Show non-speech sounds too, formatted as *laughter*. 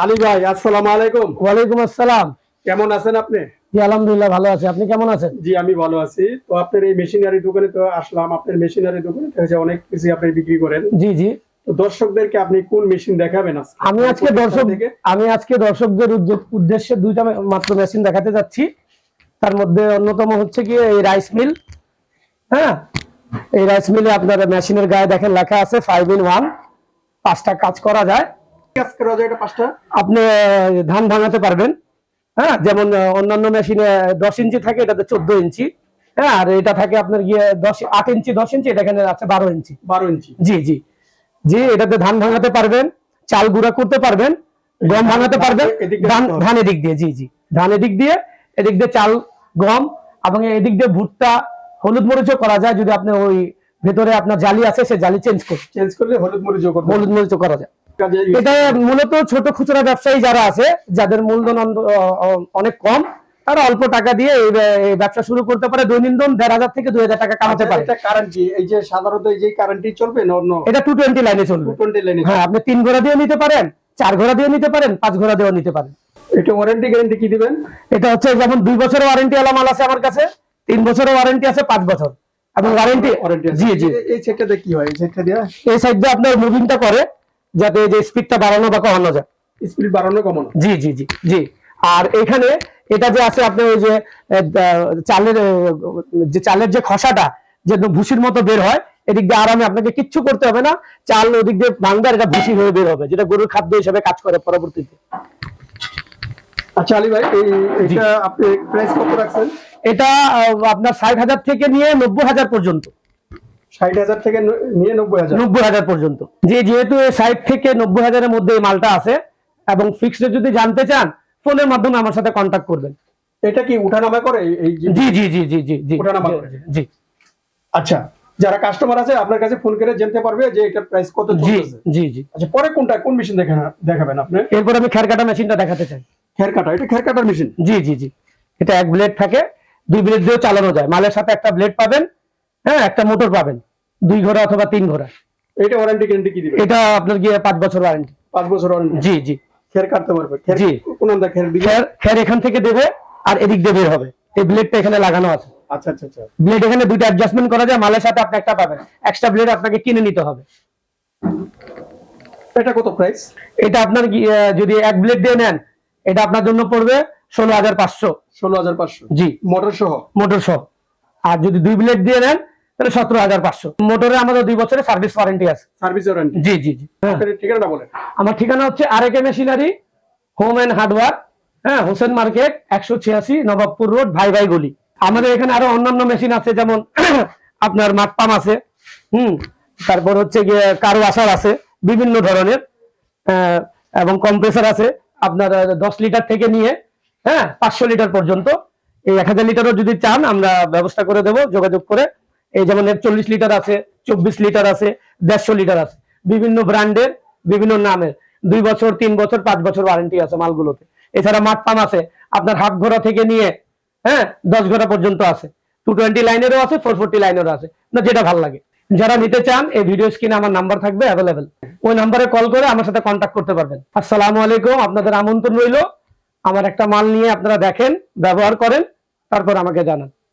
আলী ভাই আসসালামু আলাইকুম। ওয়ালাইকুম আসসালাম। কেমন আছেন আপনি? জি আলহামদুলিল্লাহ ভালো আছি। আপনি কেমন আছেন? জি আমি ভালো আছি। তো আপনার এই মেশিনারি দোকানে তো আসলাম। আপনার মেশিনারি দোকানে তো অনেক কিছু আপনি বিক্রি করেন। জি জি। দর্শকদেরকে আপনি কোন মেশিন দেখাবেন আমি আজকে দর্শক থেকে আমি আজকে দর্শকদের উদ্দেশ্যে দুইটা মাত্র মেশিন দেখাতে যাচ্ছি। তার মধ্যে অন্যতম হচ্ছে কি এই রাইস মিল। হ্যাঁ? এই রাইস মিলে আপনার মেশিনের গায়ে দেখেন লেখা আছে ফাইভ ইন ওয়ান। পাঁচটা কাজ করা যায়। আপনি ধান ভাঙাতে পারবেন। হ্যাঁ যেমন অন্যান্য মেশিনে দশ ইঞ্চি থাকে এটাতে চোদ্দ ইঞ্চি। হ্যাঁ আর এটা থাকে আপনার গিয়ে দশ আট ইঞ্চি দশ ইঞ্চি এটা এখানে আছে বারো ইঞ্চি। বারো ইঞ্চি। জি জি। জি এটাতে ধান ভাঙাতে পারবেন চাল গুঁড়া করতে পারবেন গম ভাঙাতে পারবেন এদিক দিয়ে ধান করতে হবে। দিয়ে জি জি। ধান এদিক দিয়ে এদিক দিয়ে চাল গম এবং এদিক দিয়ে ভুট্টা হলুদ মরিচও করা যায় যদি আপনি ওই ভেতরে আপনার জালি আছে সে জালি চেঞ্জ করে চেঞ্জ করলে হলুদ মরিচ হলুদ মরিচও করা যায়। এটা মূলত ছোট খুচরা ব্যবসায়ী যারা আছে যাদের মূলধন অনেক কম তারা অল্প টাকা দিয়ে এই ব্যবসা শুরু করতে পারে। দৈনন্দিন দেড় হাজার থেকে দুই হাজার টাকা কামাতে পারে। এটা এই যে সাধারণত এই যে কারেন্টই চলবে অন্য? এটা টু টোয়েন্টি লাইনে চলবে। টোয়েন্টি লাইনে হ্যাঁ আপনি তিন ঘোড়া দিয়ে নিতে পারেন চার ঘোড়া দিয়ে নিতে পারেন পাঁচ ঘোড়া দিয়েও নিতে পারেন। এটা ওয়ারেন্টি গ্যারান্টি কি দিবেন? এটা হচ্ছে যেমন দুই বছরের ওয়ারেন্টি আলা মাল আছে আমার কাছে তিন বছরের ওয়ারেন্টি আছে পাঁচ বছর। এবং ওয়ারেন্টি ওয়ারেন্টি জি জি। এই সেটটাতে কি হয়? এই সেটটা দিয়ে? এই সাইড দিয়ে আপনার মুভিংটা করে যাতে যে স্পিডটা বাড়ানো বা কমানো যায়। স্পিড বাড়ানো কমানো। জি জি জি জি। আর এখানে এটা যে আছে আপনার ওই যে চালের যে চালের যে খসাটা যে ভুসির মতো বের হয় এদিক দিয়ে আরামে আপনাকে কিচ্ছু করতে হবে না। চাল ওদিক দিয়ে ভাঙবে এটা ভুসি হয়ে বের হবে যেটা গরুর খাদ্য হিসেবে কাজ করে পরবর্তীতে। আচ্ছা আলী ভাই এটা আপনি প্রাইস কত রাখছেন? এটা আহ, আপনার ষাট হাজার থেকে নিয়ে নব্বই হাজার পর্যন্ত। ষাট হাজার থেকে নিয়ে নব্বই হাজার। নব্বই হাজার পর্যন্ত। যে যেহেতু ষাট থেকে নব্বই হাজারের মধ্যে এই মালটা আছে এবং ফিক্সড যদি জানতে চান ফোনের মাধ্যমে আমার সাথে কন্ট্যাক্ট করবেন। এটা কি উঠানামা করে এই- এই জি জি জি জি জি জি। ওঠানামা করে। জি। আচ্ছা যারা কাস্টমার আছে আপনার কাছে ফোন করে জানতে পারবে যে এটার প্রাইস কত জি জি জি। আচ্ছা পরে কোনটা কোন মেশিন দেখাবেন দেখাবেন আপনি? এরপর আমি খের কাটা মেশিনটা দেখাতে চাই। খের কাটা এটা খের কাটার মেশিন জি জি জি। এটা এক ব্লেড থাকে দুই ব্লেড দিয়েও চালানো যায়। মালের সাথে একটা ব্লেড পাবেন হ্যাঁ একটা মোটর পাবেন। দুই ঘোড়া অথবা তিন ঘোড়া। এটা ওয়ারেন্টি গ্যারান্টি কি দিবে এটা আপনার গিয়ে পাঁচ বছর ওয়ারেন্টি পাঁচ বছর ওয়ারেন্টি জি জি। খের কাটতে পারবে। খের জি। কোন আন্দা খের দিবে? খের খের এখান থেকে দেবে আর এদিক দিয়ে বের হবে। এই ব্লেডটা এখানে লাগানো আছে। আচ্ছা আচ্ছা আচ্ছা। ব্লেড এখানে দুইটা অ্যাডজাস্টমেন্ট করা যায় মালের সাথে আপনি একটা পাবেন। এক্সট্রা ব্লেড আপনাকে কিনে নিতে হবে। এটা কত প্রাইস এটা আপনার যদি এক ব্লেড দিয়ে নেন এটা আপনার জন্য পড়বে ষোলো হাজার পাঁচশো। ষোলো হাজার পাঁচশো। জি। মোটর সহ? মোটর সহ। আর যদি দুই ব্লেড দিয়ে নেন তাহলে সতেরো হাজার পাঁচশো। মোটরে আমাদের দুই বছরের সার্ভিস ওয়ারেন্টি আছে। সার্ভিস ওয়ারেন্টি জি জি জি। হ্যাঁ। ঠিকানাটা বলেন। আমার ঠিকানা হচ্ছে আর মেশিনারি হোম এন্ড হার্ডওয়ার হ্যাঁ হোসেন মার্কেট একশো ছিয়াশি নবাবপুর রোড ভাই ভাই গলি। আমাদের এখানে আরও অন্যান্য মেশিন আছে যেমন *coughs* আপনার মাটপাম আছে হুম তারপর হচ্ছে গিয়ে কারও আসার আছে বিভিন্ন ধরনের এবং কম্প্রেসার আছে আপনার দশ লিটার থেকে নিয়ে হ্যাঁ পাঁচশো লিটার পর্যন্ত। এই এক হাজার লিটারও যদি চান আমরা ব্যবস্থা করে দেবো যোগাযোগ করে এই যেমন চল্লিশ লিটার আছে, চব্বিশ লিটার আছে, দেড়শো লিটার আছে। বিভিন্ন ব্র্যান্ডের, বিভিন্ন নামের। দুই বছর, তিন বছর, পাঁচ বছর ওয়ারেন্টি আছে মালগুলোতে। এছাড়া মাঠ পাম আছে। আপনার হাফ ঘোড়া থেকে নিয়ে হ্যাঁ দশ ঘোড়া পর্যন্ত আছে। টু টোয়েন্টি লাইনেরও আছে ফোর ফোরটি লাইনেরও আছে। না, যেটা ভালো লাগে। যারা নিতে চান, এই ভিডিও স্ক্রিনে আমার নাম্বার থাকবে অ্যাভেলেবেল ওই নাম্বারে কল করে আমার সাথে কন্ট্যাক্ট করতে পারবেন। আসসালামু আলাইকুম, আপনাদের আমন্ত্রণ রইল। আমার একটা মাল নিয়ে আপনারা দেখেন, ব্যবহার করেন, তারপর আমাকে জানান।